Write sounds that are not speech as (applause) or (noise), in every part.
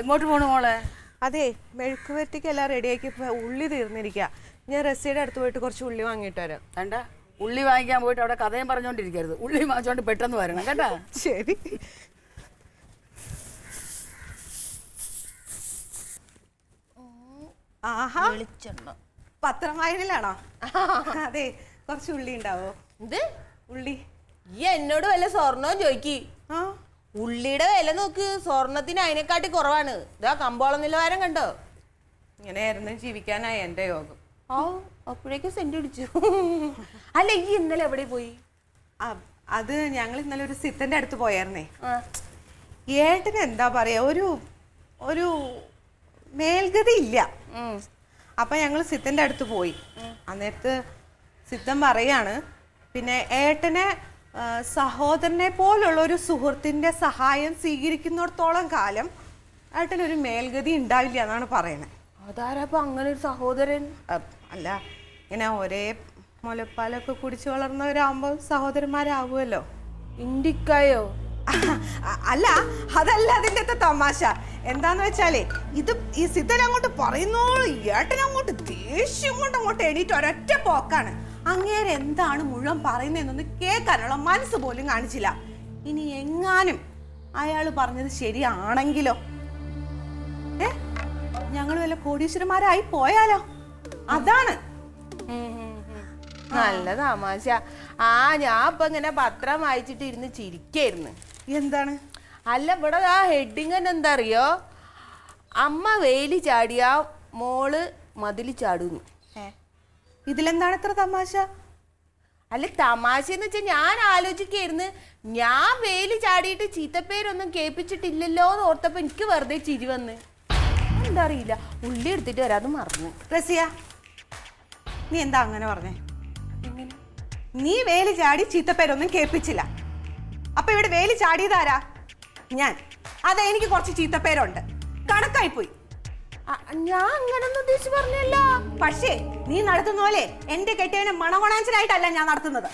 എങ്ങോട്ട് പോണു മോളെ? അതെ മെഴുക്കുവരട്ടിക്ക് എല്ലാം റെഡിയാക്കി ഇപ്പൊ ഉള്ളി തീർന്നിരിക്കുക ഞാൻ റസിയുടെ അടുത്ത് പോയിട്ട് കുറച്ച് ഉള്ളി വാങ്ങിയിട്ട് വരാം. വേണ്ട. ഉള്ളി വാങ്ങിക്കാൻ പോയിട്ട് അവിടെ കഥയും പറഞ്ഞുകൊണ്ടിരിക്കരുത് ഉള്ളി വാങ്ങിച്ചോണ്ട് പെട്ടെന്ന് വരണം കേട്ടാ? ശരി. ആഹാ. പത്രം വായനയിലാണോ? അതെ കുറച്ച് ഉള്ളി ഉണ്ടാവോ? എന്ത്? ഉള്ളി. ഈ എന്നോട് വല്ല സ്വർണവും ചോദിക്കി. ആ. ഉള്ളിയുടെ വില നോക്ക്. സ്വർണത്തിന് അതിനെക്കാട്ടി കുറവാണ്. ഇതാ കമ്പോളം നിലവാരം കണ്ടോ? ഇങ്ങനെയായിരുന്നു ജീവിക്കാനായി എന്റെ യോഗം. ഓ അപ്പോഴേക്കും സെന്റ് അടിച്ചു അല്ല ഈ ഇന്നലെ എവിടെ പോയി? അത് ഞങ്ങൾ ഇന്നലെ ഒരു സിത്തന്റെ അടുത്ത് പോയായിരുന്നേ. ഏട്ടന് എന്താ പറയാ ഒരു ഒരു മേൽഗതി ഇല്ല. അപ്പൊ ഞങ്ങൾ സിത്തന്റെ അടുത്ത് പോയി. അന്നേരത്ത് സിത്തൻ പറയാണ് പിന്നെ ഏട്ടനെ സഹോദരനെ പോലുള്ള ഒരു സുഹൃത്തിന്റെ സഹായം സ്വീകരിക്കുന്നിടത്തോളം കാലം ഏട്ടനൊരു മേൽഗതി ഉണ്ടാവില്ല എന്നാണ് പറയണത് അതാരപ്പ അങ്ങനെ ഒരു സഹോദരൻ? അല്ല ഇങ്ങനെ ഒരേ മുലപ്പാലൊക്കെ കുടിച്ചു വളർന്നവരാകുമ്പോൾ സഹോദരന്മാരാവുമല്ലോ ഇണ്ടിക്കായോ? അ- അല്ല അതല്ല അതിന്റെ അകത്തെ തമാശ. എന്താന്ന് വെച്ചാലേ ഇത് ഈ സിദ്ധൻ അങ്ങോട്ട് പറയുന്നോളൂ ഏട്ടൻ അങ്ങോട്ട് ദേഷ്യം കൊണ്ട് അങ്ങോട്ട് എണീറ്റ് ഒരൊറ്റ പോക്കാണ്. അങ്ങേരെ എന്താണ് മുഴുവൻ പറയുന്നതെന്നൊന്ന് കേൾക്കാനുള്ള മനസ്സ് പോലും കാണിച്ചില്ല. ഇനി എങ്ങാനും അയാൾ പറഞ്ഞത് ശരിയാണെങ്കിലോ? ഏ? ഞങ്ങൾ വല്ല കോടീശ്വരന്മാരായി പോയാലോ? അതാണ്. നല്ല തമാശ ആ ഞാൻ ഇപ്പൊ ഇങ്ങനെ പത്രം വായിച്ചിട്ട് ഇരുന്ന് ചിരിക്കായിരുന്നു. എന്താണ്? അല്ല ഇവിടെ ആ ഹെഡിങ് തന്നെ എന്താ അറിയോ? അമ്മ വേലി ചാടിയാ മോൾ മതിൽ ചാടുന്നു. ഇതിലെന്താണ് ഇത്ര തമാശ? അല്ല തമാശ എന്ന് വെച്ചാൽ ഞാൻ ആലോചിക്കായിരുന്നു. ഞാൻ വേലി ചാടിയിട്ട് ചീത്തപ്പേരൊന്നും കേൾപ്പിച്ചിട്ടില്ലല്ലോ എന്ന് ഓർത്തപ്പോ എനിക്ക് വെറുതെ ചിരി വന്ന്. എന്താ അറിയില്ല ഉള്ളി എടുത്തിട്ട് വരാതെ മറന്നു. റസിയ നീ എന്താ അങ്ങനെ പറഞ്ഞേ? നീ വേലി ചാടി ചീത്തപ്പേരൊന്നും കേൾപ്പിച്ചില്ല. അപ്പൊ ഇവിടെ വേലി ചാടിയതാരാ ഞാൻ. അതെ എനിക്ക് കുറച്ച് ചീത്തപ്പേരുണ്ട്. കണക്കായി പോയി ആ, ഞാൻ അങ്ങനൊന്നും ഉദ്ദേശിച്ച് പറഞ്ഞല്ല. പക്ഷേ നീ നടത്തുന്ന പോലെ എന്റെ കെട്ടിയവനെ മണകൊണാഞ്ചനായിട്ടല്ല ഞാൻ നടത്തുന്നത്.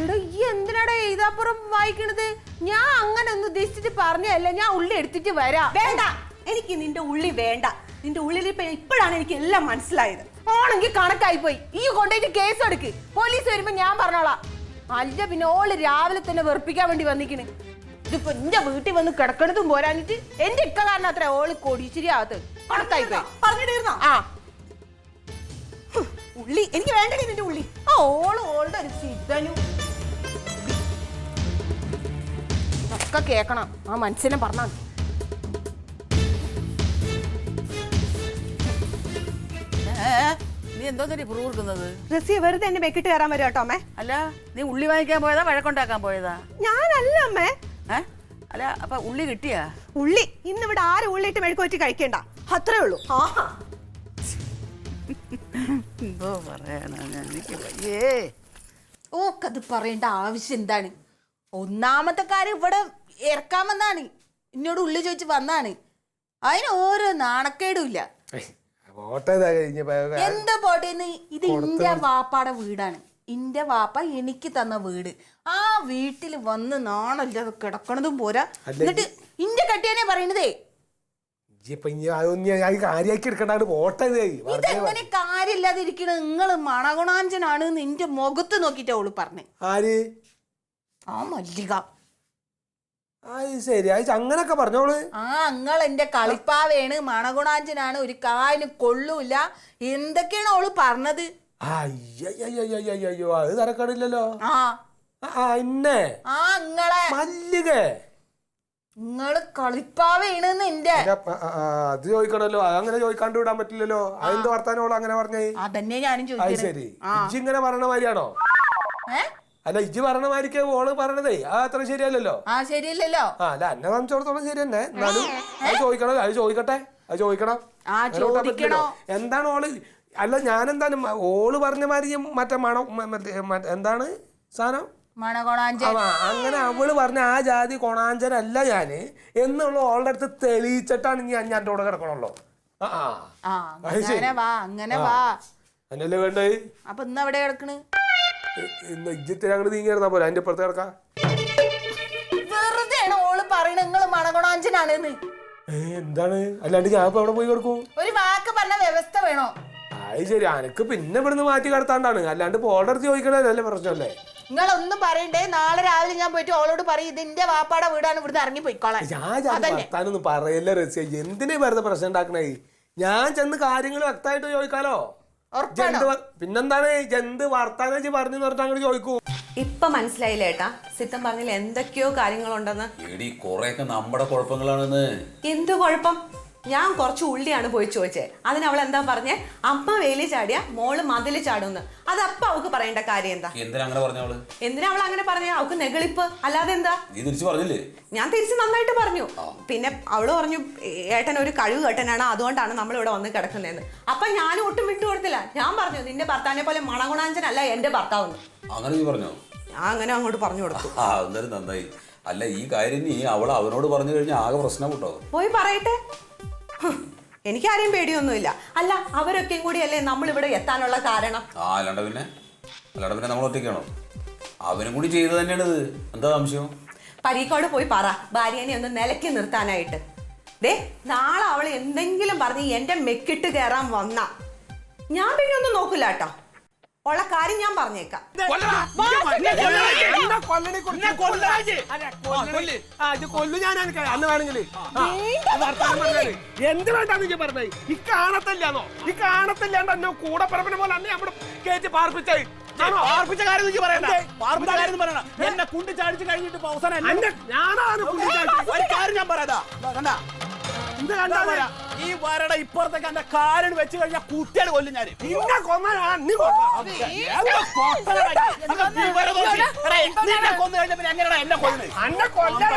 എടോ ഈ എന്തിനാടാ എഴുതാപ്പുറം വായിക്കണത്? ഞാൻ അങ്ങനെ ഒന്നും ഉദ്ദേശിച്ചിട്ട് പറഞ്ഞല്ല ഞാൻ ഉള്ളി എടുത്തിട്ട് വരാം. വേണ്ട. എനിക്ക് നിന്റെ ഉള്ളി വേണ്ട. നിന്റെ ഉള്ളിൽ ഇപ്പൊ ഇപ്പോഴാണ് എനിക്ക് എല്ലാം മനസ്സിലായത്. ആണെങ്കിൽ കണക്കായി പോയി ഈ കൊണ്ടുപോയിട്ട് കേസ് എടുക്ക് പോലീസ് വരുമ്പോ ഞാൻ പറഞ്ഞോളാം. അല്ല പിന്നെ ഓൾ രാവിലെ തന്നെ വെറുപ്പിക്കാൻ വേണ്ടി വന്നിക്കണ്. ഇതിപ്പോ എന്റെ വീട്ടിൽ വന്ന് കിടക്കണതും പോരാഞ്ഞിട്ട് എന്റെ ഇക്ക കാരണം അത്ര ഓൾ കൊടിച്ചിരി ആകത്ത് കണക്കായി പോയി ആ. ഉള്ളി. എനിക്ക് വേണ്ടേ നിന്റെ ഉള്ളി. ആ ഓൾ ഓളുടെ ഒരു സിദ്ധനും. ഒക്കെ കേക്കണം. ആ മനസ്സിനെ പറഞ്ഞാ മതി. ഏ നീ എന്തോ തന്നെ പ്രൂവ് കൊടുക്കുന്നത്? റസിയ വെറുതെ എന്നെ വെക്കിട്ട് കയറാൻ വരും കേട്ടോ അമ്മേ. അല്ല നീ ഉള്ളി വാങ്ങിക്കാൻ പോയതാ വഴക്കുണ്ടാക്കാൻ പോയതാ? ഞാനല്ല അമ്മേ. ഏ? അല്ല അപ്പൊ ഉള്ളി കിട്ടിയാ? ഉള്ളി. ഇന്ന് ഇവിടെ ആരും ഉള്ളിട്ട് മെഴുക്കുവറ്റി കഴിക്കണ്ട. അത്രേ ഉള്ളൂ. ആഹാ. എന്തോ എനിക്ക് വയ്യേ. ഓക്കത് പറയേണ്ട ആവശ്യം എന്താണ്? ഒന്നാമത്തെ കാര്യം ഇവിടെ ഇറക്കാൻ വന്നാണ്. എന്നോട് ഉള്ളി ചോദിച്ച് വന്നാണ്. അതിന് ഓരോ നാണക്കേടും ഇല്ല. എന്താ പോട്ടേന്ന് ഇത് ഇന്റെ വാപ്പാടെ വീടാണ്. ഇന്റെ വാപ്പ എനിക്ക് തന്ന വീട്. ആ വീട്ടിൽ വന്ന് നാണല്ലാതെ കിടക്കണതും പോരാ. എന്നിട്ട് ഇന്റെ കട്ടിയാനെ പറയണതേ. ഇതെങ്ങനെ കാര്യമില്ലാതിരിക്കണ? നിങ്ങൾ മണഗുണാഞ്ചനാണ് നിന്റെ മുഖത്ത് നോക്കിട്ടാ ഓൾ പറഞ്ഞേ. ആര്? ആ മല്ലിക. ശരി. അങ്ങനൊക്കെ പറഞ്ഞോൾ ആ നിങ്ങൾ എന്റെ കളിപ്പാവേണ് മണഗുണാഞ്ചനാണ് ഒരു കാലിന് കൊള്ളൂല എന്തൊക്കെയാണ് ഓൾ പറഞ്ഞത്? അയ്യോ അത് തരക്കടില്ലല്ലോ മല്ലിക. നിങ്ങൾ കളിപ്പാവേണെന്ന് എന്റെ അത് ചോദിക്കണല്ലോ. അതങ്ങനെ അങ്ങനെ ചോദിക്കാണ്ട് വിടാൻ പറ്റില്ലല്ലോ. അതെന്ത് വർത്താനോളൂ അങ്ങനെ പറഞ്ഞേ? അതന്നെ ഞാനും അത് ചോദിച്ചത്. ശരി. ഇജ്ജ് ഇങ്ങനെ പറയണ മാതിരിയാണോ? അല്ല ഇജ്ജ് പറയണ മാതിരിക്ക് ഓൾ പറയണതേ അത് അത്ര ശരിയല്ലല്ലോ. ആ ശരിയല്ലല്ലോ. ആ അല്ല എന്നെ സംബന്ധിച്ചിടത്തോളം ശരി തന്നെ. എന്നാലും അത് ചോദിക്കണല്ലോ അത് ചോദിക്കട്ടെ അത് ചോദിക്കണം. എന്താണ് ഓൾ അല്ല ഞാനെന്താണ് ഓൾ പറഞ്ഞ മാതിരി മറ്റേ മണം എന്താണ് സാധനം? അങ്ങനെ അവൾ പറഞ്ഞ ആ ജാതി കൊണാഞ്ചനല്ല ഞാൻ. എന്നുള്ള ഓളുടെ അടുത്ത് തെളിയിച്ചിട്ടാണ് ഞാൻ ഞാൻ കൂടെ കിടക്കണല്ലോ ആ ആ. ആ അങ്ങനെ വാ അങ്ങനെ വാ. എന്നല്ലേ വേണ്ടത് അപ്പൊ ഇന്ന് എവിടെ കിടക്കണ്? ഇന്ന് ഇജ്ജത്തിന് അങ്ങോട്ട് നീങ്ങിയിരുന്നാ പോലെ അതിന്റെ പുറത്ത് കിടക്കാം. വെറുതെയാണ് ഓൾ പറയണ നിങ്ങൾ മണഗുണാഞ്ചനാണെന്ന് എന്താണ്? അല്ലാണ്ട് ഞാൻ അവിടെ പോയി കൊടുക്കും? ഒരു വാക്ക് പറഞ്ഞ വ്യവസ്ഥ വേണോ? അത് ശരി. അനക്ക് പിന്നെ ഇവിടുന്ന് മാറ്റി കടത്താണ്ടാണ്. അല്ലാണ്ട് ഓർഡർ ചോദിക്കണല്ലേ പ്രശ്നമല്ലേ? നിങ്ങളൊന്നും പറയണ്ടേ? നാളെ രാവിലെ ഞാൻ പോയിട്ട് ഓളോട് പറയും ഇതിന്റെ വാപ്പാടെ വീടാണ് ഇവിടുന്ന് ഇറങ്ങി പോയിക്കോളാം വർത്താനൊന്നും പറയല്ല റസിയ. എന്തിനാ വെറുതെ പ്രശ്നം ഉണ്ടാക്കണേ? ഞാൻ ചെന്ന് കാര്യങ്ങൾ വ്യക്തമായിട്ട് ചോദിക്കാലോ? ഉറപ്പാണോ? ജന്ത് വ- പിന്നെന്താണ്? ജന്ത് വർത്താനം പറഞ്ഞു പറഞ്ഞിട്ട് അങ്ങോട്ട് ചോദിക്കൂ. ഇപ്പൊ മനസ്സിലായില്ല ഏട്ടാ? സിത്തം പറഞ്ഞില്ല എന്തൊക്കെയോ കാര്യങ്ങളുണ്ടെന്ന്. എടി കുറെയൊക്കെ നമ്മുടെ കുഴപ്പങ്ങളാണെന്ന്. എന്ത് കുഴപ്പം? ഞാൻ കുറച്ച് ഉള്ളിയാണ് പോയി ചോദിച്ചത് അതിന് അവൾ എന്താ പറഞ്ഞേ? അമ്മ വേലി ചാടിയ മോൾ മതിൽ ചാടുന്ന്. അത് അപ്പ അവക്ക് പറയേണ്ട കാര്യം എന്താ? എന്തിനാ അങ്ങനെ പറഞ്ഞവൾ എന്തിനാ അവൾ അങ്ങനെ പറഞ്ഞ? അവക്ക് നെഗളിപ്പ് അല്ലാതെ എന്താ? നീ തിരിച്ചു പറഞ്ഞില്ലേ? ഞാൻ തിരിച്ച് നന്നായിട്ട് പറഞ്ഞു. പിന്നെ അവൾ പറഞ്ഞു ഏട്ടൻ ഒരു കഴിവ് കേട്ടനാണ് അതുകൊണ്ടാണ് നമ്മൾ ഇവിടെ വന്ന് കിടക്കുന്നതെന്ന്. അപ്പൊ ഞാനും ഒട്ടും വിട്ടു കൊടുത്തില്ല. ഞാൻ പറഞ്ഞു നിന്റെ ഭർത്താവിനെ പോലെ മണഗുണാഞ്ചനല്ല എന്റെ ഭർത്താവ് അങ്ങനെ നീ പറഞ്ഞോ? ഞാൻ അങ്ങനെ അങ്ങോട്ട് പറഞ്ഞു കൊടുത്തു. ആ നന്നായി. അല്ല ഈ കാര്യം നീ അവൾ അവനോട് പറഞ്ഞു കഴിഞ്ഞാൽ ആകെ പ്രശ്നം കിട്ടോ പോയി പറയട്ടെ. എനിക്കാരെയും പേടിയൊന്നുമില്ല. അല്ല അവരൊക്കെയും കൂടിയല്ലേ നമ്മൾ ഇവിടെ എത്താനുള്ള കാരണം? ആ അല്ലാണ്ട് പിന്നെ അല്ലാണ്ട് പിന്നെ നമ്മൾ ഒറ്റയ്ക്കാണോ? അവനും കൂടി ചെയ്തു തന്നെയാണ് ഇത്. എന്താ സംശയം? പരീക്കോട് പോയി പറ. ഭാര്യനെ ഒന്ന് നിലയ്ക്ക് നിർത്താനായിട്ട്. ദേ നാളെ അവൾ എന്തെങ്കിലും പറഞ്ഞ് എന്റെ മെക്കിട്ട് കയറാൻ വന്ന. ഞാൻ പിന്നെ ഒന്നും നോക്കില്ല കേട്ടോ. ഉള്ള കാര്യം ഞാൻ പറഞ്ഞേക്കാം. കൊല്ലു. ഞാൻ അനക്ക് അന്ന് വേണമെങ്കിൽ എന്ത് വേണ്ടാന്ന് ഞാൻ പറഞ്ഞേ? ഈ കാണത്തില്ലാന്നോ? ഈ കാണത്തില്ലാണ്ട് എന്നെ കൂടെ പറപ്പിനെ പോലെ അന്ന് അവിടെ കേറ്റി പാർപ്പിച്ചായി. പാർപ്പിച്ച കാര്യം എനിക്ക് പറയണ്ട. പാർപ്പിച്ച കാര്യം ഒന്നും പറയണ്ട. എന്നെ കുണ്ടി ചാടിച്ച് കഴിഞ്ഞിട്ട് അവസാനം ഞാനാണ് കുട്ടിച്ചാക്കി. ഒരു കാര്യം ഞാൻ പറയാതാ കണ്ടാ? ഈ വരട ഇപ്പുറത്തേക്ക് എന്റെ കാലിന് വെച്ച് കഴിഞ്ഞാൽ കുട്ടിയാണ് കൊല്ലും ഞാൻ നിന്നെ നിന്നെ കൊന്നു എന്നെ കൊല്ലുന്നത്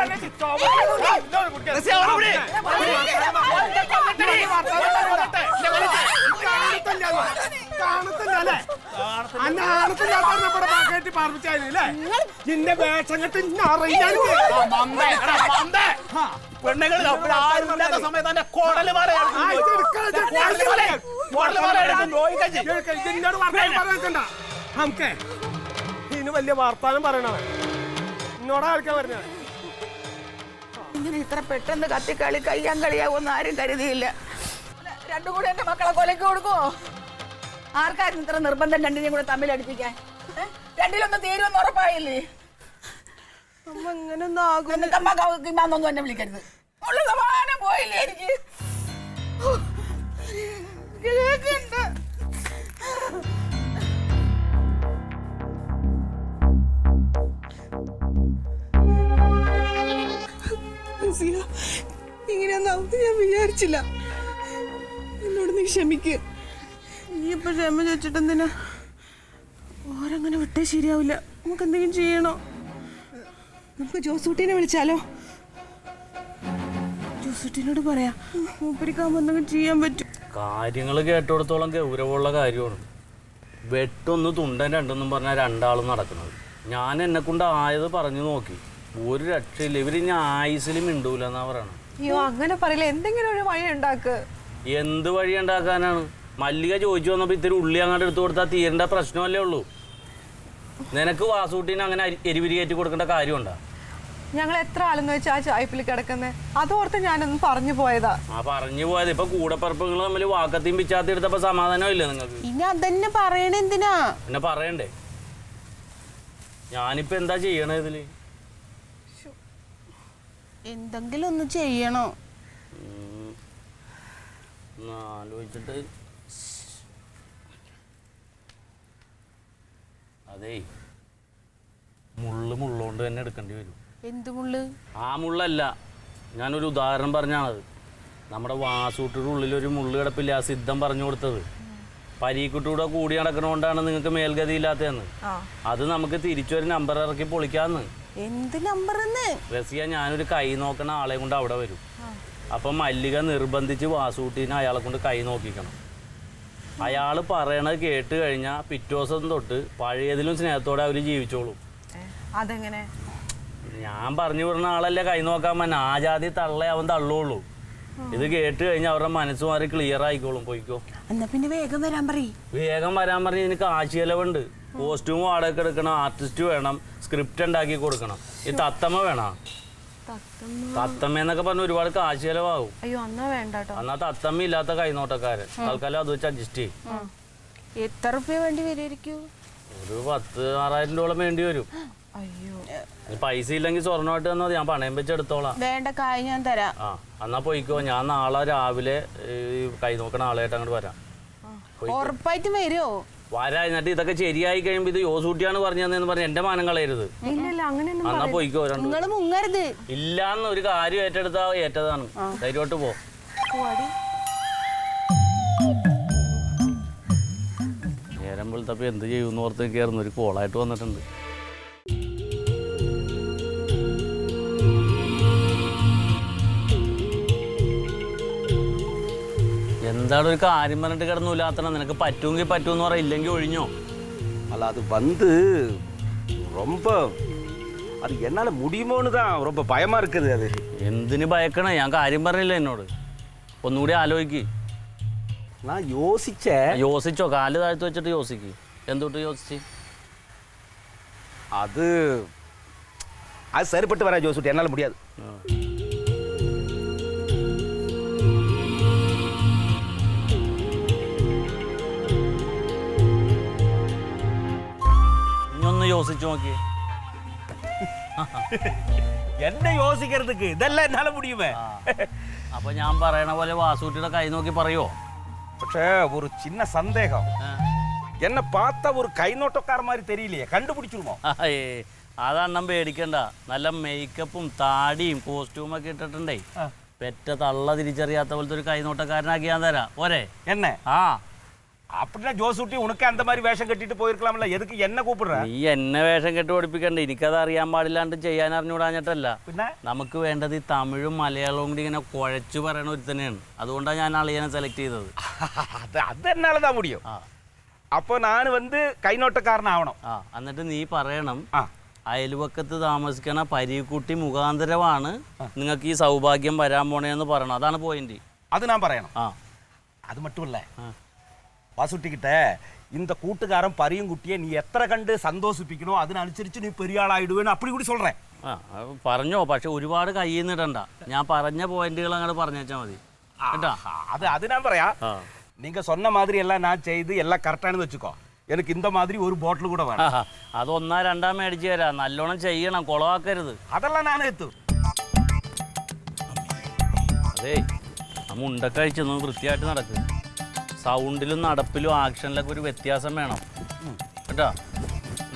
അന്നെ നിന്റെ വേഷം കെട്ടി അറിയാൻ പെണ്ണുങ്ങൾ സമയത്ത് എന്റെ കോടൽ നമുക്ക് ഇതിന് വലിയ വർത്താനം പറയണവൻ. എന്നോടാ കളിക്കാൻ പറഞ്ഞത് ഇങ്ങനെ ഇത്ര പെട്ടെന്ന് കത്തിക്കളി കയ്യാൻ കളിയാവുമെന്ന് ആരും കരുതിയില്ല. രണ്ടും കൂടെ എന്റെ മക്കളെ കൊലക്ക് കൊടുക്കുമോ ആർക്കായിരുന്നു ഇത്ര നിർബന്ധം രണ്ടിനെയും കൂടെ തമ്മിൽ അടുപ്പിക്കാൻ ഏ? രണ്ടിലൊന്നും തീരുമെന്ന് ഉറപ്പായില്ലേ? എന്നിട്ട് അമ്മ കമ്മാന്നൊന്നും എന്നെ വിളിക്കരുത്. ഉള്ള സമാനം പോയില്ലേ എനിക്ക്? ഓ, കേക്കണ്ട ഇങ്ങനെയൊന്നും ഞാൻ വിചാരിച്ചില്ല. എന്നോട് നീ ക്ഷമിക്ക്. നീ ഇപ്പൊ ക്ഷമ ചോദിച്ചിട്ടെന്തിനാ? ഓരങ്ങനെ വിട്ടേ ശരിയാവില്ല. നമുക്ക് എന്തെങ്കിലും ചെയ്യണോ? നമുക്ക് ജോസൂട്ടീനെ വിളിച്ചാലോ? ജോസൂട്ടീനോട് പറയാ. മൂപ്പരിക്കാകുമ്പോ എന്തെങ്കിലും ചെയ്യാൻ പറ്റും. കാര്യങ്ങൾ കേട്ടിടത്തോളം ഗൗരവമുള്ള കാര്യമാണ്. വെട്ടൊന്ന് തുണ്ടൻ രണ്ടെന്നും പറഞ്ഞാൽ രണ്ടാളും നടക്കുന്നത്. ഞാൻ എന്നെ കൊണ്ട് ആയത് പറഞ്ഞു നോക്കി. ഒരു രക്ഷയില്ല. ഇവർ ഇനി ആയുസിലും മിണ്ടൂല എന്നാ പറയണത് അയ്യോ അങ്ങനെ പറയില്ല. എന്തെങ്കിലും ഒരു വഴി ഉണ്ടാക്ക്. എന്ത് വഴി ഉണ്ടാക്കാനാണ്? മല്ലിക ചോദിച്ചു വന്നപ്പോ ഇത്തിരി ഉള്ളി അങ്ങോട്ട് എടുത്തു കൊടുത്താൽ തീരേണ്ട പ്രശ്നമല്ലേ ഉള്ളൂ. നിനക്ക് വാസൂട്ടിന് അങ്ങനെ എരിവിരി കയറ്റി കൊടുക്കേണ്ട കാര്യമുണ്ടോ? ഞങ്ങൾ എത്ര ആളെന്ന് വെച്ചാൽ ആ ചായ്പിൽ കിടക്കുന്നത് അതോർത്ത് ഞാനൊന്ന് പറഞ്ഞു പോയതാ. ആ പറഞ്ഞു പോയത്. ഇപ്പൊ കൂടപ്പറപ്പുകൾ തമ്മിൽ വാക്കത്തിയും പിച്ചാത്തി എടുത്തപ്പോ സമാധാനമില്ല നിങ്ങൾക്ക് ഇനി അതന്നെ പറയണ എന്തിനാ? പിന്നെ പറയണ്ടേ? ഞാനിപ്പോ എന്താ ചെയ്യണേ ഇതിൽ? എന്തെങ്കിലും ഒന്ന് ചെയ്യണോ. ആലോചിച്ചിട്ട് അതേ മുള്ള് മുള്ളോണ്ട് തന്നെ എടുക്കേണ്ടി വരും. എന്ത് മുള്ള്? ആ മുള്ളല്ല ഞാനൊരു ഉദാഹരണം പറഞ്ഞാണത്. നമ്മുടെ വാസൂട്ടിയുടെ ഉള്ളിൽ ഒരു മുള്ള് കിടപ്പില്ല ആ സിദ്ധം പറഞ്ഞു കൊടുത്തത്. പരീക്കുട്ടിയുടെ കൂടി നടക്കണോണ്ടാണ് നിങ്ങൾക്ക് മേൽഗതി ഇല്ലാത്തതെന്ന് അത് നമുക്ക് തിരിച്ചൊരു നമ്പർ ഇറക്കി പൊളിക്കാന്ന്. എന്ത് നമ്പർ റസിയ ഞാനൊരു കൈ നോക്കണ ആളെ കൊണ്ട് അവിടെ വരും. അപ്പം മല്ലിക നിർബന്ധിച്ച് വാസൂട്ടീനെ അയാളെ കൊണ്ട് കൈ നോക്കിക്കണം. അയാൾ പറയണത് കേട്ട് കഴിഞ്ഞാൽ പിറ്റേ ദിവസം തൊട്ട് പഴയതിലും സ്നേഹത്തോടെ അവർ ജീവിച്ചോളും. അതെങ്ങനെ? ഞാൻ പറഞ്ഞു വിടുന്ന ആളല്ലേ കൈ നോക്കാൻ പറ്റുന്ന ആ ജാതി തള്ളേ അവൻ തള്ളുള്ളൂ. ഇത് കേട്ട് കഴിഞ്ഞാൽ അവരുടെ മനസ്സ് മാറി ക്ലിയർ ആയിക്കോളും. പോയിക്കോ. എന്നാ പിന്നെ വേഗം വരാൻ പറയും. വേഗം വരാൻ പറഞ്ഞ് എനിക്ക് കാശ് ചെലവുണ്ട്. കോസ്റ്റ്യൂം വാടക എടുക്കണം. ആർട്ടിസ്റ്റ് വേണം. സ്ക്രിപ്റ്റ് ഉണ്ടാക്കി കൊടുക്കണം. ഈ തത്തമ്മ വേണം? തത്തമ്മ. എന്നൊക്കെ പറഞ്ഞ ഒരുപാട് കാശ് ചെലവാകും. അയ്യോ അന്നാ വേണ്ട കേട്ടോ എന്നാ തത്തമ്മ ഇല്ലാത്ത കൈനോട്ടക്കാരൻ. തൽക്കാലം അത് വെച്ച് അഡ്ജസ്റ്റ് ചെയ്യും. എത്ര റുപ്യ വേണ്ടി വരുമായിരിക്കും ഒരു പത്ത് ആറായിരം രൂപ വേണ്ടി വരും. അയ്യോ. പൈസ ഇല്ലെങ്കിൽ സ്വർണമായിട്ട് തന്നാൽ ഞാൻ പണയം വെച്ച് എടുത്തോളാം. വേണ്ട കായ് ഞാൻ തരാം. ആ എന്നാ പോയിക്കോ. ഞാൻ നാളെ രാവിലെ കൈ നോക്കണ ആളായിട്ട് അങ്ങോട്ട് വരാം. ഉറപ്പായിട്ടും വരുമോ വരാ എന്നിട്ട് ഇതൊക്കെ ശരിയായി കഴിയുമ്പോ ഇത് യോസൂട്ടിയാണ് പറഞ്ഞു തന്നെന്ന് പറഞ്ഞ് എന്റെ മാനം കളയരുത്. എന്നാ പോയിക്കോ നിങ്ങൾ മുങ്ങരുത്. ഇല്ലാന്ന് ഒരു കാര്യം ഏറ്റെടുത്താ ഏറ്റതാണ്. ധൈര്യോട്ട് പോ. നേരം വെളുത്തപ്പോ എന്ത് ചെയ്യുമെന്ന് ഓർത്ത് കയറുന്ന ഒരു കോളായിട്ട് വന്നിട്ടുണ്ട്. എന്താണ് ഒരു കാര്യം പറഞ്ഞിട്ട് കിടന്നില്ലാത്തണ നിനക്ക് പറ്റുമെങ്കിൽ പറ്റുമെന്ന് പറ ഇല്ലെങ്കിൽ ഒഴിഞ്ഞോ அல்ல அது வந்து ரொம்ப அது என்னால் முடியுமோன்னு தான் ரொம்ப பயமாக இருக்குது அது എന്തിന് ഭയക്കണേ ഞാൻ കാര്യം പറഞ്ഞില്ല എന്നോട് ഒന്നുകൂടി ആലോചിക്ക് நான் யோசித்தேன் യോസിച്ചോ കാല് താഴ്ത്തി വെച്ചിട്ട് യോസിക്ക് എന്തുട്ട് യോസിച്ച് அது அது சரிப்பட்டு வரா ஜோசுட்டி என்னால் முடியாது ഇനി ഒന്ന് യോസിച്ച് നോക്കിയേ என்ன யோசிக்கிறதுக்கு இதெல்லாம் என்னால் முடியுமே അപ്പൊ ഞാൻ പറയണ പോലെ വാസൂട്ടിയുടെ കൈ നോക്കി പറയോ പക്ഷേ ஒரு சின்ன சந்தேகம் என்ன பார்த்தா ஒரு கைநோட்டக்கார மாதிரி தெரியலையே கண்டுபிடிச்சிருமோ ഏ അതെണ്ണം പേടിക്കണ്ട നല്ല മേക്കപ്പും താടിയും കോസ്റ്റ്യൂം ഒക്കെ ഇട്ടിട്ടുണ്ടേ പെറ്റ തള്ള തിരിച്ചറിയാത്ത പോലത്തെ ഒരു കൈനോട്ടക്കാരനാക്കി ഞാൻ തരാം പോരെ என்ன ആ அப்படின்னா ஜோசூட்டி உனக்கு அந்த மாதிரி வேஷம் கட்டிட்டு போயிருக்கலாம்ல எதுக்கு என்ன கூப்பிடுற നീ എന്നെ വേഷം കെട്ടി പഠിപ്പിക്കണ്ട എനിക്കത് അറിയാൻ പാടില്ലാണ്ട് ചെയ്യാൻ അറിഞ്ഞുകൂടാഞ്ഞിട്ടല്ല പിന്നെ നമുക്ക് വേണ്ടത് ഈ തമിഴും മലയാളവും കൂടി ഇങ്ങനെ കുഴച്ചു പറയണ ഒരു തന്നെയാണ് അതുകൊണ്ടാണ് ഞാൻ അളിയനെ സെലക്ട് ചെയ്തത് (laughs) அது அது என்னால தான் முடியும் ആ அப்போ நான் வந்து கைநோட்டக்காரன் ஆகணும் ആ എന്നിട്ട് നീ പറയണം ആ അയൽവക്കത്ത് താമസിക്കണ പരീക്കുട്ടി മുഖാന്തരമാണ് നിങ്ങൾക്ക് ഈ സൗഭാഗ്യം വരാൻ പോണേന്ന് പറയണം അതാണ് പോയിന്റ് அது நான் പറയണം ആ அது மட்டும் இல்ல ஆ. வாசுட்டி கிட்ட இந்த கூட்டுக்காரன் பரியுங்குட்டியை நீ எத்தனை கண்டு சந்தோஷிப்பிக்கணும் അതിനനുസരിച്ച് നീ പെരിയ ആളായിടുവേന്ന് അപ്പടി കൂടി சொல்றேன் ആ അത് പറഞ്ഞോ പക്ഷെ ഒരുപാട് കയ്യിൽ നിന്ന് ഇടണ്ട ഞാൻ പറഞ്ഞ പോയിന്റുകൾ അങ്ങോട്ട് പറഞ്ഞേച്ചാൽ മതി കേട്ടാ அது அது நான் പറയാ ആ நீங்க சொன்ன மாதிரி எல்லாம் நான் செய்து எல்லாம் கரெக்டானு வச்சுக்கோ எனக்கு இந்த மாதிரி ஒரு ബോട്ടിൽ കൂടെ വേണം ആ, അത് ഒന്നാ രണ്ടാ മേടിച്ചു തരാം നല്ലോണം ചെയ്യണം കുളവാക്കരുത് അതെല്ലാം ഞാൻ എത്തും അതേ ആ മുണ്ടൊക്കെ കഴിച്ചൊന്ന് വൃത്തിയായിട്ട് നടക്ക് സൗണ്ടിലും നടപ്പിലും ആക്ഷനിലൊക്കെ ഒരു വ്യത്യാസം വേണം. കേട്ടോ?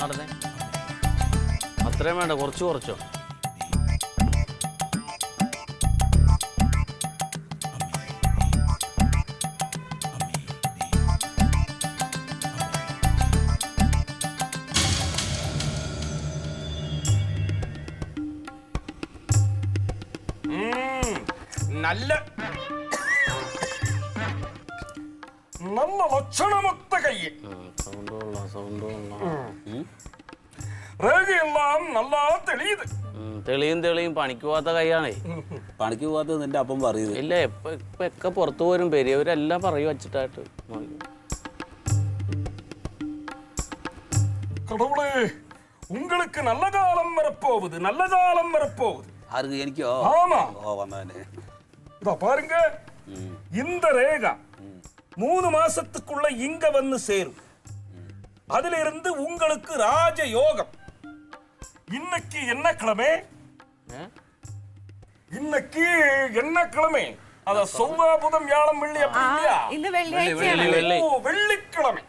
നടന്നേ. അത്രയും വേണ്ട കുറച്ച് കുറച്ചോ. നല്ല നല്ല ലക്ഷണമൊത്ത കയ്യ് സൗണ്ട് കൊള്ളാം സൗണ്ട് കൊള്ളാം ഉം. രേഖയെല്ലാം നല്ല തെളിയുത് ഉം, തെളിയും തെളിയും പണിക്ക് പോവാത്ത കൈയാണേ പണിക്ക് പോകാത്തത് നിന്റെ അപ്പം പറയുന്നത് ഇല്ല ഇപ്പൊ ഇപ്പൊ ഒക്കെ പുറത്തു പോരും പെരിയവരെല്ലാം പറയും വച്ചിട്ടായിട്ട് கடவுளே உங்களுக்கு நல்ல காலம் வரப்போகுது நல்ல காலம் வரப்போகுது ആർക്ക് എനിക്കോ ஆமா ഓ വന്നവന് இதோ பாருங்க இந்த ரேகா மூணு மாசத்துக்குள்ள இங்க வந்து சேரும். அதுல இருந்து உங்களுக்கு ராஜ யோகம் இன்னைக்கு என்ன கிழமை? இன்னைக்கு என்ன கிழமை? அத செவ்வா புதம் வியாழம் வெள்ளி அப்படியா வெள்ளிக்கிழமை.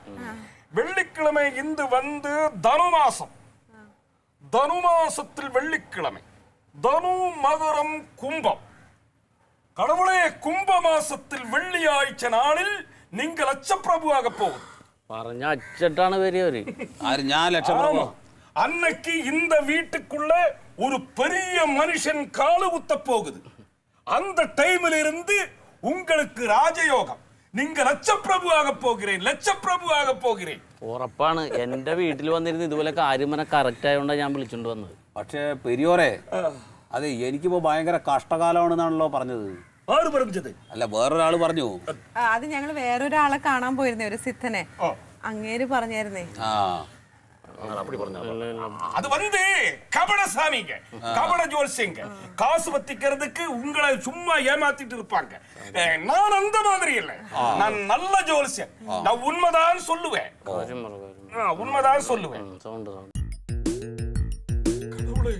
வெள்ளிக்கிழமை இந்து வந்து தனு மாசம். தனு மாசத்தில் வெள்ளிக்கிழமை. தனு மகரம் கும்பம். கடவுளே கும்ப மாசத்தில் வெள்ளி வெள்ளியாய்ச்ச நாளில் நீங்க லட்சப்பிரபுவாக போகுது പറഞ്ഞ അച്ചട്ടാണ് പെരിയവര് ആര് ഞാൻ ലക്ഷപ്രഭു ஆமா அன்னைக்கு இந்த வீட்டுக்குள்ள ஒரு பெரிய மனுஷன் காலு குத்த போகுது அந்த டைம்ல இருந்து உங்களுக்கு ராஜயோகம் நீங்க லட்சப்பிரபுவாக போகிறேன் லட்சப்பிரபுவாக போகிறேன் ഉറപ്പാണ് എന്റെ വീട്ടിൽ വന്നിരുന്ന് ഇതുപോലെ കാര്യം പറഞ്ഞ കറക്റ്റ് ആയതുകൊണ്ടാണ് ഞാൻ വിളിച്ചോണ്ട് വന്നത് പക്ഷേ പെരിയോറെ അതെ എനിക്കിപ്പോ ഭയങ്കര കഷ്ടകാലമാണെന്നാണല്ലോ പറഞ്ഞത് ആര് പറഞ്ഞത് അല്ല വേറൊരാൾ പറഞ്ഞു ആ, അത് ഞങ്ങൾ വേറൊരാളെ കാണാൻ പോയിരുന്നേ ഒരു സിദ്ധനെ അങ്ങേര് പറഞ്ഞായിരുന്നേ ആ அது வந்து கபட சாமிங்க கபட ஜோல்சிங்க காசு வத்திக்கிறதுக்கு உங்களை சும்மா ஏமாத்திட்டு இருப்பாங்க அஹ், நான் அந்த மாதிரி இல்லை நான் நல்ல ஜோல்சியன் நான் உண்மைதான் சொல்லுவேன் കാര്യം പറ കാര്യം ஆ, உண்மைதான் சொல்லுவேன் സൗണ്ട് സൗണ്ട് கடவுளே.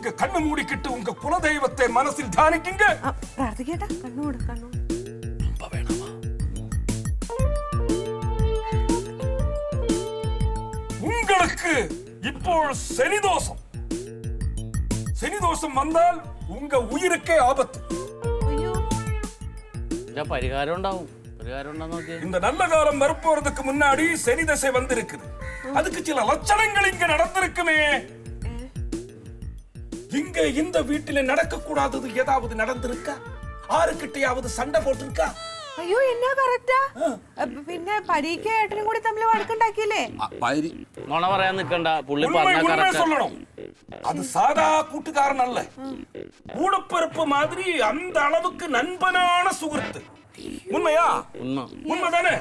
நீங்க கண்ணு மூடிக்கிட்டு உங்க குலதெய்வத்தை மனசில் தியானிக்குங்க ആ, പ്രാർത്ഥിക്കേട്ടാ കണ്ണോട് കണ്ണോട് உங்களுக்கு இப்போ சனிதோஷம் சனிதோஷம் வந்தால் உங்க உயிருக்கே ஆபத்து അയ്യോ ഇല്ല പരിഹാരം ഉണ്ടാവും പരിഹാരം ഉണ്ടാന്ന് നോക്കിയേ இந்த நல்ல காலம் வரப்போறதுக்கு முன்னாடி சனி தசை வந்திருக்குது அதுக்கு சில லட்சணங்கள் இங்க நடந்திருக்குமே இங்கே இந்த வீட்டில நடக்கக்கூடாதது ஏதாவது நடந்திருக்கா ആർക്കിട്ടെയാവത് സണ്ട പോട്ടിരിക്ക അയ്യോ എന്നാ കറക്റ്റാ പിന്നെ പരീക്ക ഏട്ടനും കൂടി തമ്മിൽ വഴക്കുണ്ടാക്കിയില്ലേ നുണ പറയാൻ നിക്കണ്ട പുള്ളി അത് സാധാ കൂട്ടുകാരനല്ലേ കൂടപ്പിറപ്പ് മാതിരി അന്ത അളവുക്ക് നൻപനാണ് സുഹൃത്ത് உண்மையா உண்மைதானே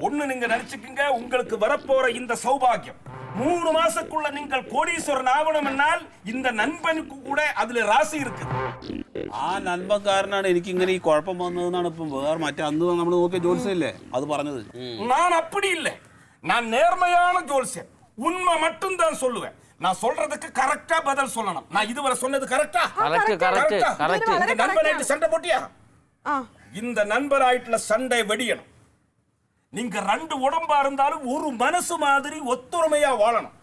ஒண்ணு நீங்க நினைச்சுக்கீங்க உங்களுக்கு வரப்போற இந்த சௌபாகியம் மூணு மாசத்துக்குள்ள நீங்கள் கோடீஸ்வரன் ஆகணும் என்னால் இந்த നൻപനക്ക് കൂടെ അതിൽ റാസി ഇരിക്കും ആ നൻപൻ കാരനാണ് എനിക്ക് ഇങ്ങനെ ഈ കുഴപ്പം വന്നതെന്നാണ് ഇപ്പം വേറെ മറ്റേ അന്ന് നമ്മൾ നോക്കിയ ജോത്സ്യല്ലേ അത് പറഞ്ഞത്. ഞാൻ അപ്പടിയില്ല ഞാൻ നേർമയാണ് ജോത്സ്യൻ ഉണ്മ മട്ടും താൻ சொல்லுவேன் நான் சொல்றதுக்கு கரெக்டா பதில் சொல்லணும் நான் இதுவரை சொன்னது கரெக்டா கரெக்ட் கரெக்ட் கரெக்ட் நண்பனாயிட்டு சண்டை போட்டியா இந்த நண்பராயிட்டுல சண்டை வெடியணும் நீங்க ரெண்டு உடம்பா இருந்தாலும் ஒரு மனசு மாதிரி ஒத்துழைமையா வாழணும்.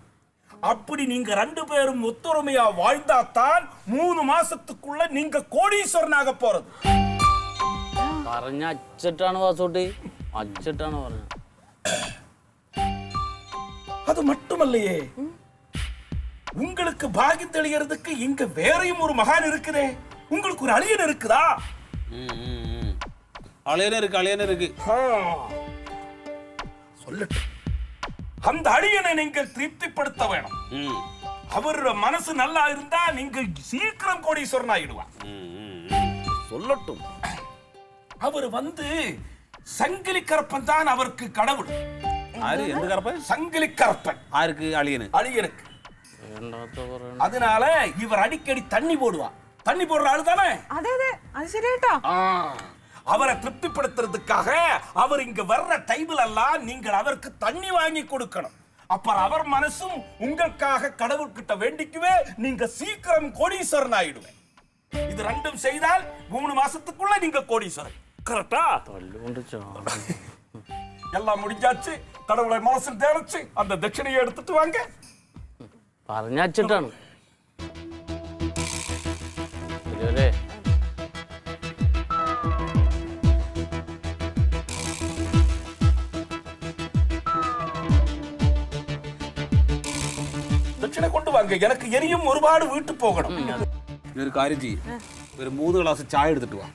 அப்படி நீங்க ரெண்டு பேரும் ஒத்துழைமையா வாழ்ந்தா தான் மூணு மாசத்துக்குள்ள நீங்க கோடீஸ்வரனாக போறது. പറഞ്ഞ അച്ചിട്ടാണ് വാസോട്ടി അച്ചിട്ടാണ് പറഞ്ഞ அது மட்டுமல்லையே உங்களுக்கு பாகியம் தெளிகிறதுக்கு இங்க வேறையும் ஒரு மகான் இருக்குதே. உங்களுக்கு ஒரு அழியன் இருக்குதா? அழியன இருக்கு அழியன இருக்கு. சொல்லட்டும். அந்த அழியனை நீங்கள் திருப்திப்படுத்த வேணும். அவர் மனசு நல்லா இருந்தா நீங்கள் சீக்கிரம் கோடீஸ்வரன் ஆயிடுவார் சொல்லட்டும். அவர் வந்து சங்கிலி கரப்பன் தான் அவருக்கு கடவுள். ஆறு எந்த கரப்பன்? சங்கிலி கரப்பன். ஆருக்கு அழியனு. அழியனுக்கு. அதனால இவர் அடிக்கடி தண்ணி போடுவா தண்ணி போடுற ஆளு தானே? அதே அதே. அது சரியாட்டா அவரை திருப்திப்படுத்துறதுக்காக அவர் இங்க வர்ற டைம்ல எல்லாம் நீங்கள் அவருக்கு தண்ணி வாங்கி கொடுக்கணும் அப்புறம் அவர் மனசும் உங்களுக்காக கடவுள்கிட்ட வேண்டிக்குவே நீங்க சீக்கிரம் கோடீஸ்வரன் ஆயிடுவேன் இது ரெண்டும் செய்தால் மூணு மாசத்துக்குள்ள நீங்க கோடீஸ்வரன் கரெக்டா തല്ലുകൊണ്ട് ചാടും எல்லாம் முடிஞ்சாச்சு கடவுளை மனசில் தேவச்சு அந்த தட்சிணையை எடுத்துட்டு പങ്ക്. എനിക്ക് എനിക്കും ഒരുപാട് വീട്ടിൽ പോകണം. ഒരു കാര്യം ചെയ്യും. ഒരു മൂന്ന് ഗ്ലാസ് ചായ എടുത്തിട്ട് വാ.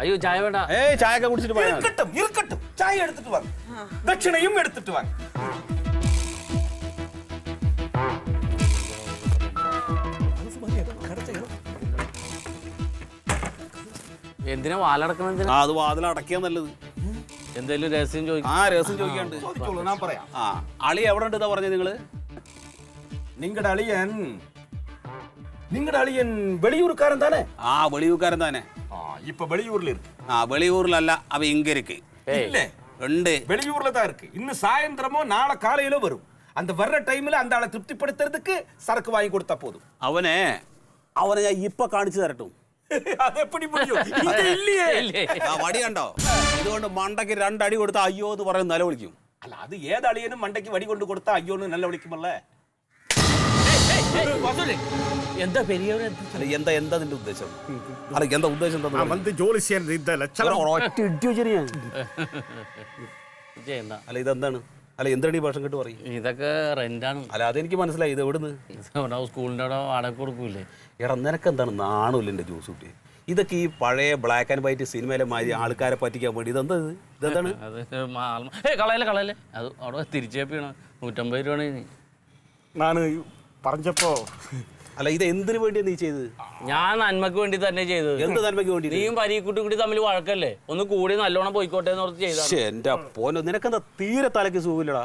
അയ്യോ ചായ വേണ്ട. ഏ ചായ ഒക്കെ കുടിച്ചിട്ട് ഇരിക്കട്ടും ഇരിക്കട്ടും. ചായ എടുത്തിട്ട് വാ. ദക്ഷിണയും എടുത്തിട്ട് വാ. എന്തിനാ വാലടക്കണം ആ അത് വാതിൽ അടക്കിയാ നല്ലത് എന്തെങ്കിലും രഹസ്യം ചോദിക്കും ആ രഹസ്യം ചോദിക്കാണ്ട് ഞാൻ പറയാം. ആ അളി എവിടെ ഉണ്ട് പറഞ്ഞത് നിങ്ങൾ? நிங்கட அழியன் நிங்கட அழியன் வெளியூர்காரன் தானே? ஆ வெளியூர்காரன் தானே. இப்ப வெளியூர்ல இருக்கு. ஆ வெளியூர்ல அல்ல அவ இங்க இருக்கு. இல்ல. ரெண்டு. வெளியூர்ல தான் இருக்கு. இன்னும் சாயந்தரமோ நாளை காலையில வரும். அந்த வர்ற டைம்ல அந்த ஆளை திருப்திப்படுத்துறதுக்கு சரக்கு வாங்கி கொடுத்தா போதும். அவனே. அவனை இப்ப காணிச்சு தரட்டும். (laughs) அது எப்படி முடியும் இல்லையே. வடியாண்டோ ഇതുകൊണ്ട് മണ്ടയ്ക്ക് രണ്ടടി കൊടുത്താൽ അയ്യോ എന്ന് പറയുന്ന നിലവിളിക്കും അല്ല അത് ഏതളിയനും മണ്ടയ്ക്ക് வடி கொண்டு கொடுத்தா ஐயோன்னு എന്ന് നിലവിളിക്കുമല്ലേ എന്താ പെരിയവരെ എന്താ എന്താ നിന്റെ ഉദ്ദേശം? അല്ല എന്താ ഉദ്ദേശം എന്താ അല്ല അല്ല എന്താണ് ഈ റെന്റാണ്. അല്ല മനസ്സിലായി. ഇത് നിനക്ക് എന്താണ് ജ്യൂസ് കുട്ടി? ഇതൊക്കെ ഈ പഴയ ബ്ലാക്ക് ആൻഡ് വൈറ്റ് സിനിമയിലെ മാതിരി ആൾക്കാരെ പറ്റിക്കാൻ വേണ്ടി ഇതെന്താണ്? (laughs) കളയല്ലേ കളയല്ലേ? അത് അവിടെ തിരിച്ചേപ്പിയാണ്. നൂറ്റമ്പത് രൂപ പറഞ്ഞപ്പോ അല്ല ഇത് എന്തിനു വേണ്ടി നീ ചെയ്തത്? ഞാൻ നന്മക്ക് വേണ്ടി തന്നെ ചെയ്തത്. എന്ത് നന്മയ്ക്ക് വേണ്ടി നീയും പരീക്കുട്ടി കൂടി തമ്മിൽ വഴക്കല്ലേ? ഒന്ന് കൂടി നല്ലോണം പോയിക്കോട്ടെ എന്ന് ഓർത്ത് ചെയ്ത എന്റെ പോനോ നിനക്കെന്താ തീരെ തലയ്ക്ക് സുഖമില്ലടാ?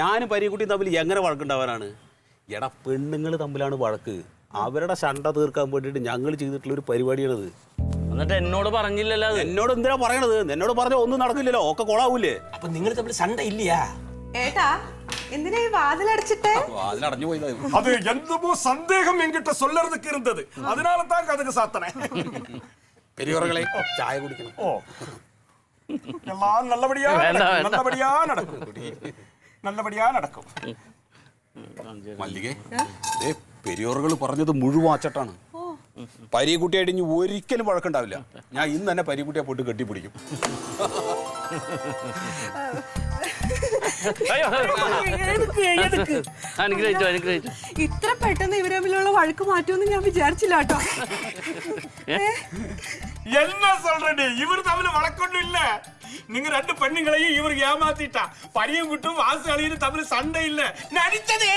ഞാനും പരീക്കുട്ടിയും തമ്മിൽ എങ്ങനെ വഴക്കുണ്ടാവാനാണ്? എടാ പെണ്ണുങ്ങൾ തമ്മിലാണ് വഴക്ക്. അവരുടെ ശണ്ട തീർക്കാൻ വേണ്ടിട്ട് ഞങ്ങൾ ചെയ്തിട്ടുള്ള ഒരു പരിപാടിയാണത്. എന്നിട്ട് എന്നോട് പറഞ്ഞില്ലല്ലോ എന്നോട് എന്തിനാ പറയണത്? എന്നോട് പറഞ്ഞ ഒന്നും നടക്കില്ലല്ലോ. ഒക്കെ കൊളാവൂലേ അപ്പൊ നിങ്ങൾ തമ്മിൽ ശണ്ട ഇല്ലയാ? ഏട്ടാ എന്തിനാ ഈ വാതിലടച്ചിട്ടേ അതിലടഞ്ഞു പോയതാ அது என்னமோ சந்தேகம் என்கிட்ட சொல்லறதுக்கு இருந்தது அதனால தான் கதகு சாத்தனேன் പെരിയോറുകളെ ചായ കുടിക്കണം ஓ எல்லாம் நல்லபடியா வேண்டாம், நடக்கும், வேண்டாம். நல்லபடியா நடக்கும் நல்லபடியா நடக்கும் മല്ലികെ ദേ പെരിയോറുകൾ പറഞ്ഞത് മുഴുവൻ അച്ചട്ടാണ് പരീക്കുട്ടിയായിട്ട് ഇനി ഒരിക്കലും വഴക്കുണ്ടാവില്ല ഞാൻ ഇന്ന് തന്നെ പരീക്കുട്ടിയെ പോയിട്ട് കെട്ടിപ്പിടിക്കും അയ്യോ അനുഗ്രഹിച്ചു അനുഗ്രഹിച്ചു ഇത്ര പെട്ടെന്ന് ഇവർ തമ്മിലുള്ള വഴക്ക് മാറ്റുമെന്ന് ഞാൻ വിചാരിച്ചില്ല കേട്ടോ என்ன சொல்றடி இவர் தமிழ் வழக்கொண்டு இல்ல நீங்க ரெண்டு பெண்ணுங்களையும் இவர் ஏமாத்திட்டா பரியும் குட்டும் வாசாளியும் தமிழ் சண்டை இல்ல நடித்ததே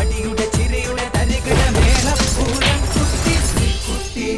அடியுட சிறையுட தருகிற மேல பூரம் குட்டி குட்டி